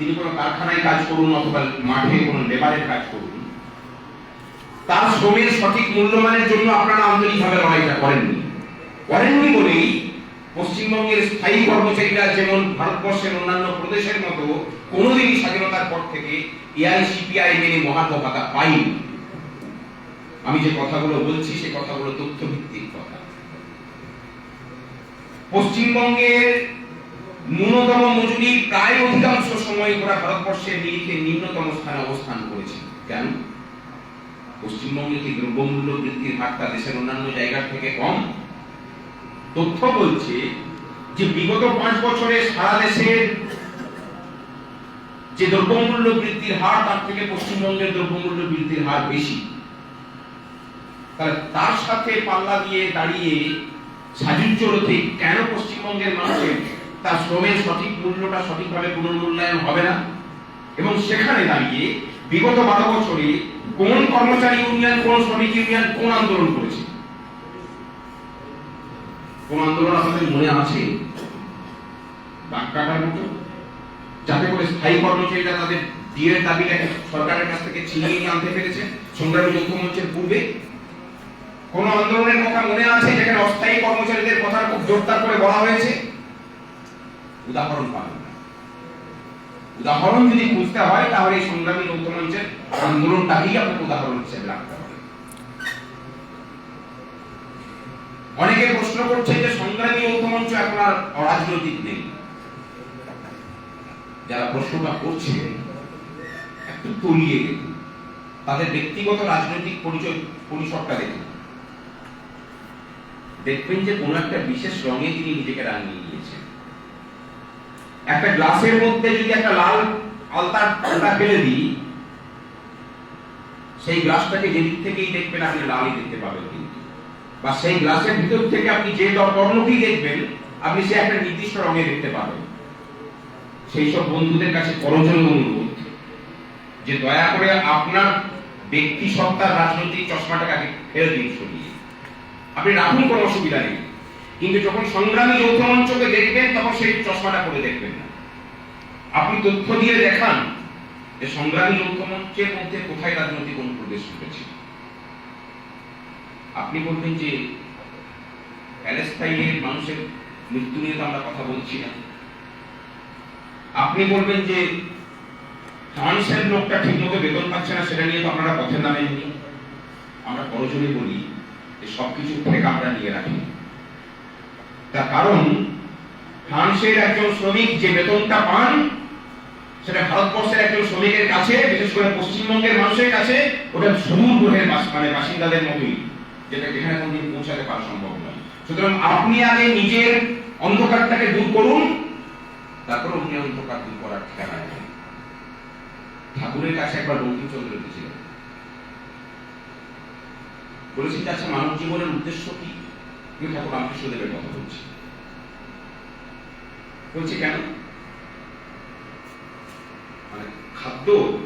তিনি কোনো কারখানায় কাজ করুন অথবা মাঠে কোনো লেবারের কাজ করুন। তার শ্রমের সঠিক মূল্যমানের জন্য আপনারা আন্তরিকভাবে লড়াইটা করেননি। করেননি বলেই পশ্চিমবঙ্গের স্থায়ী কর্মচারীরা যেমন ভারতবর্ষের অন্যান্য প্রদেশের মতো কোনোদিনই স্বাধীনতার পর থেকে এআইসিপিআই মেনে মহাত্ম পাইনি আমি যে কথাগুলো বলছি, সে কথাগুলো তথ্য ভিত্তিক কথা। পশ্চিমবঙ্গের ন্যূনতম মজুরি প্রায় অধিকাংশ সময় ওরা ভারতবর্ষের নিরিখে নিম্নতম স্থানে অবস্থান করেছে। কেন? পশ্চিমবঙ্গে কি দ্রব্যমূল্য বৃদ্ধির হারটা দেশের অন্যান্য জায়গার থেকে কম? তথ্য বলছে যে বিগত পাঁচ বছরে সারা দেশের যে দ্রব্যমূল্য বৃদ্ধির হার, তার থেকে পশ্চিমবঙ্গের দ্রব্যমূল্য বৃদ্ধির হার বেশি। তার সাথে পাল্লা দিয়ে দাঁড়িয়ে সাজুজ্জরতে কেন পশ্চিমবঙ্গের মানুষের তার শ্রমের সঠিক মূল্যটা সঠিকভাবে পুনর্মূল্যায়ন হবে না। এবং সেখানে দাঁড়িয়ে বিগত বারো বছরে কোন কর্মচারী ইউনিয়ন, কোন শ্রমিক ইউনিয়ন কোন আন্দোলন করেছে? কোন আন্দোলন আপনাদের মনে আছে? মতো? যাতে করে স্থায়ী কর্মচারীরা তাদের ডিএর দাবিটাকে সরকারের কাছ থেকে ছিনিয়ে নিয়ে আনতে পেরেছে সংগ্রামী যৌথ পূর্বে? কোন আন্দোলনের কথা মনে আছে? যেখানে অস্থায়ী কর্মচারীদের কথা খুব জোরদার করে বলা হয়েছে? উদাহরণ পাবেন। উদাহরণ যদি খুঁজতে হয়, তাহলে এই সংগ্রামী যৌথ আন্দোলনটাকেই আপনাকে উদাহরণ হিসেবে রাখতে হবে। অনেকে প্রশ্ন করছে যে সংগ্রামী যৌথ এখন আর অরাজনৈতিক নেই। যারা প্রশ্নটা করছে, একটু তলিয়ে দেখুন। তাদের ব্যক্তিগত রাজনৈতিক পরিচয় পরিসরটা দেখুন। দেখবেন যে কোন একটা বিশেষ রঙে তিনি নিজেকে রাঙিয়ে একটা গ্লাসের মধ্যে যদি একটা লাল আলতা আলতা ফেলে দিই, সেই গ্লাসটাকে যেদিক থেকেই দেখবেন আপনি লালই দেখতে পাবেন কিন্তু। বা সেই গ্লাসের ভিতর থেকে আপনি যে বর্ণকেই দেখবেন, আপনি সে একটা নির্দিষ্ট রঙে দেখতে পাবেন। সেই সব বন্ধুদের কাছে করজনীয় অনুরোধ যে দয়া করে আপনার ব্যক্তি সত্তার রাজনৈতিক চশমাটাকে ফেলে দিন। সরিয়ে আপনি রাখুন, কোনো অসুবিধা নেই। কিন্তু যখন সংগ্রামী যৌথ মঞ্চকে দেখবেন, তখন সেই চশমাটা পরে দেখবেন না। আপনি তথ্য দিয়ে দেখান যে সংগ্রামী যৌথ মঞ্চের মধ্যে কোথায় রাজনৈতিক অনুপ্রবেশ ঘটেছে। আপনি বলবেন যে প্যালেস্তাইনের মানুষের মৃত্যু নিয়ে তো আমরা কথা বলছি না। আপনি বলবেন যে ফ্রান্সের লোকটা ঠিক মতো বেতন পাচ্ছে না, সেটা নিয়ে তো আপনারা পথে নামেননি। আমরা করজনে বলি যে সবকিছু থেকে আমরা নিয়ে রাখি। তার কারণ, ফ্রান্সের একজন শ্রমিক যে বেতনটা পান, সেটা ভারতবর্ষের একজন শ্রমিকের কাছে, বিশেষ করে পশ্চিমবঙ্গের মানুষের কাছে, ওটা সুদূর গ্রহের মানে বাসিন্দাদের মতোই, যেটা যেখানে কোনদিন পৌঁছাতে পারা সম্ভব নয়। সুতরাং আপনি আগে নিজের অন্ধকারটাকে দূর করুন, তারপর অন্য অন্ধকার দূর করার ঠিকানা ঠাকুরের কাছে একবার বঙ্কিমচন্দ্র এসেছিলেন বলেছেন যে আচ্ছা মানব জীবনের উদ্দেশ্য কি? আমি ঠাকুর রামকৃষ্ণদেবের কথা বলছি। বলছি, কেন? মানে খাদ্য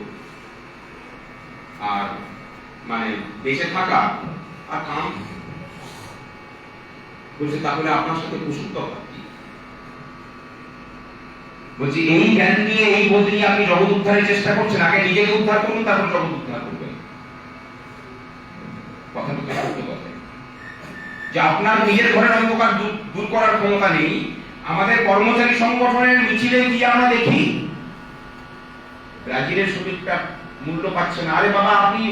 আর মানে বেঁচে থাকা আর কাম। বলছে, তাহলে আপনার সাথে তফাৎ কি? বলছি, এই জ্ঞান নিয়ে এই বোধ নিয়ে আপনি জগৎ উদ্ধারের চেষ্টা করছেন। আগে নিজেকে উদ্ধার করুন, তারপর জগৎ উদ্ধার করবেন। কথাটা তো কথা যে আপনার নিজের ঘরের অন্ধকার দূর করার ক্ষমতা নেই, আমাদের কর্মচারী সংগঠনের মিছিলে গিয়ে আমরা দেখি, ব্রাজিলের শ্রমিকটা মূল্য পাচ্ছে না। আরে বাবা, আপনি,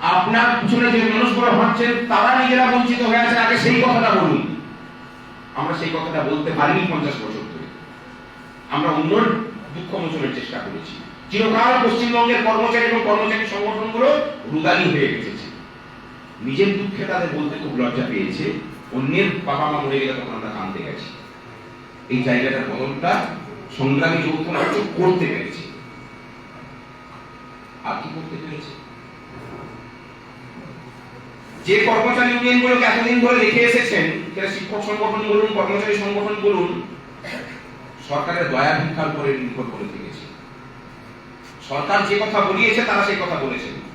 আপনার পিছনে যে মানুষগুলো ভাবছেন তারা নিজেরা বঞ্চিত হয়ে আছে, আগে সেই কথাটা বলুন। আমরা সেই কথাটা বলতে পারিনি পঞ্চাশ বছর ধরে। আমরা অন্যর দুঃখ মোচনের চেষ্টা করেছি। চিরকাল পশ্চিমবঙ্গের কর্মচারী এবং কর্মচারী সংগঠনগুলো রুদালি হয়ে গেছে। নিজের দুঃখে তাদের বলতে খুব লজ্জা পেয়েছে। অন্যের বাবা মা মরে গেলে তখন আমরা কাঁদতে গেছি। এই জায়গাটার বদলটা সংগ্রামী যৌথ মঞ্চ করতে পেরেছে। আর কি করতে পেরেছে? যে কর্মচারী ইউনিয়ন গুলোকে এতদিন ধরে রেখে এসেছেন, সেটা শিক্ষক সংগঠন বলুন, কর্মচারী সংগঠন বলুন, সরকারের দয়া ভিক্ষার উপরে নির্ভর করে থেকেছে। সরকার যে কথা বলিয়েছে, তারা সেই কথা বলেছে।